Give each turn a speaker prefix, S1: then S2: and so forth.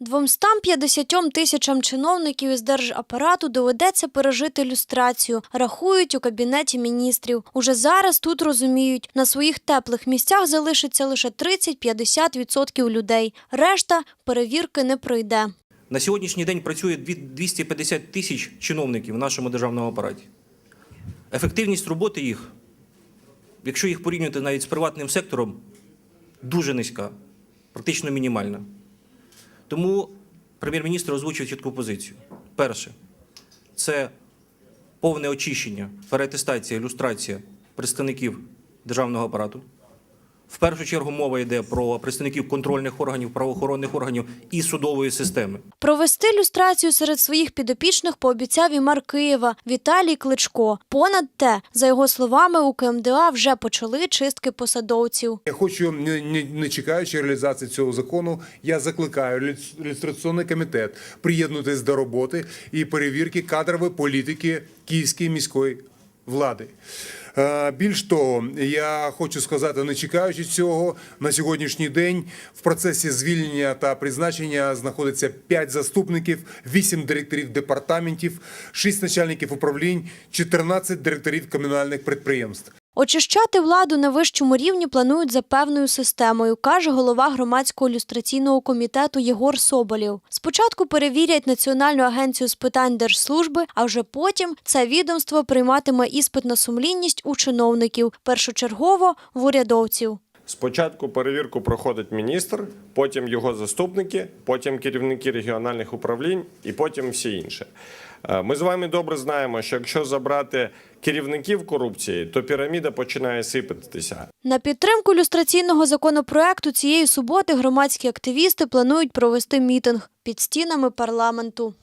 S1: 250 тисячам чиновників із держапарату доведеться пережити люстрацію, рахують у кабінеті міністрів. Уже зараз тут розуміють, на своїх теплих місцях залишиться лише 30-50% людей. Решта перевірки не пройде.
S2: На сьогоднішній день працює 250 тисяч чиновників в нашому державному апараті. Ефективність роботи їх, якщо їх порівнювати навіть з приватним сектором, дуже низька, практично мінімальна. Тому прем'єр-міністр озвучив чітку позицію. Перше це повне очищення, переатестація, ілюстрація представників державного апарату. В першу чергу мова йде про представників контрольних органів, правоохоронних органів і судової системи.
S1: Провести люстрацію серед своїх підопічних пообіцяв і мер Києва Віталій Кличко. Понад те, за його словами, у КМДА вже почали чистки посадовців.
S3: Я хочу, не, не, не чекаючи реалізації цього закону, я закликаю люстраційний комітет приєднутися до роботи і перевірки кадрової політики Київської міської влади. Е, Більш того, я хочу сказати, не чекаючи цього, на сьогоднішній день в процесі звільнення та призначення знаходиться 5 заступників, 8 директорів департаментів, 6 начальників управлінь, 14 директорів комунальних підприємств.
S1: Очищати владу на вищому рівні планують за певною системою, каже голова громадського люстраційного комітету Єгор Соболєв. Спочатку перевірять Національну агенцію з питань держслужби, а вже потім це відомство прийматиме іспит на сумлінність у чиновників, першочергово в урядовців.
S4: Спочатку перевірку проходить міністр, потім його заступники, потім керівники регіональних управлінь і потім всі інші. Е, Ми з вами добре знаємо, що якщо забрати керівників корупції, то піраміда починає сипатися.
S1: На підтримку люстраційного законопроекту цієї суботи громадські активісти планують провести мітинг під стінами парламенту.